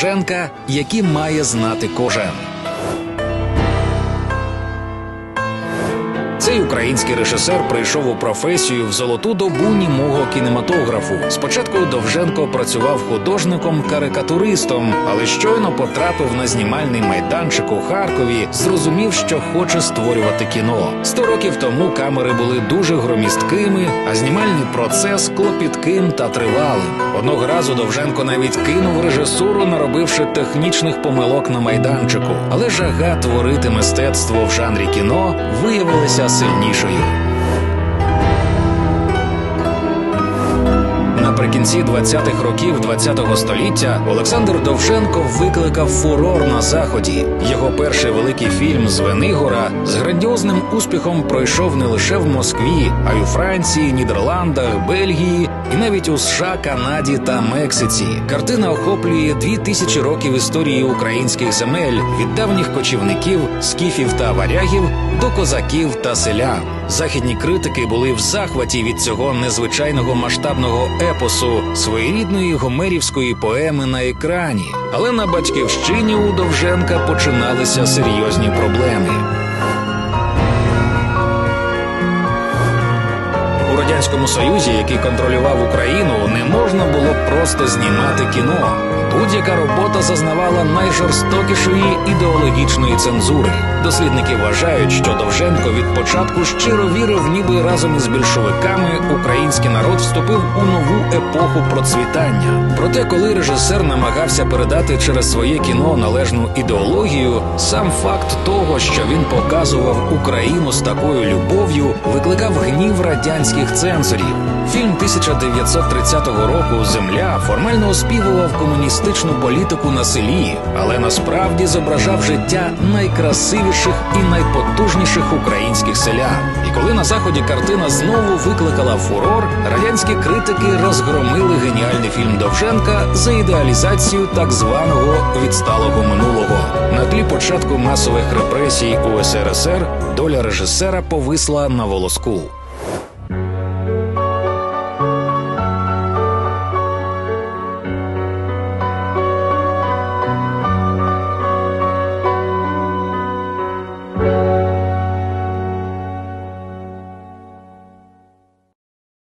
Женка, які має знати кожен. Цей український режисер прийшов у професію в золоту добу німого кінематографу. Спочатку Довженко працював художником-карикатуристом, але щойно потрапив на знімальний майданчик у Харкові, зрозумів, що хоче створювати кіно. Сто років тому камери були дуже громісткими, а знімальний процес клопітким та тривалим. Одного разу Довженко навіть кинув режисуру, наробивши технічних помилок на майданчику. Але жага творити мистецтво в жанрі кіно виявилася 你是有 Наприкінці 20-х років 20-го століття Олександр Довженко викликав фурор на заході. Його перший великий фільм Звенигора з грандіозним успіхом пройшов не лише в Москві, а й у Франції, Нідерландах, Бельгії і навіть у США, Канаді та Мексиці. Картина охоплює дві тисячі років історії українських земель від давніх кочівників, скіфів та варягів до козаків та селян. Західні критики були в захваті від цього незвичайного масштабного епосу, своєрідної гомерівської поеми на екрані. Але на батьківщині у Довженка починалися серйозні проблеми. Радянському союзі, який контролював Україну, не можна було просто знімати кіно. Будь-яка робота зазнавала найжорстокішої ідеологічної цензури. Дослідники вважають, що Довженко від початку щиро вірив, ніби разом із більшовиками український народ вступив у нову епоху процвітання. Проте, коли режисер намагався передати через своє кіно належну ідеологію, сам факт того, що він показував Україну з такою любов'ю, викликав гнів радянських цензорів. Фільм 1930 року Земля формально оспівував комуністичну політику на селі, але насправді зображав життя найкрасивіших і найпотужніших українських селян. І коли на заході картина знову викликала фурор, радянські критики розгромили геніальний фільм Довженка за ідеалізацію так званого відсталого минулого. На тлі початку масових репресій у СРСР доля режисера повисла на волоску.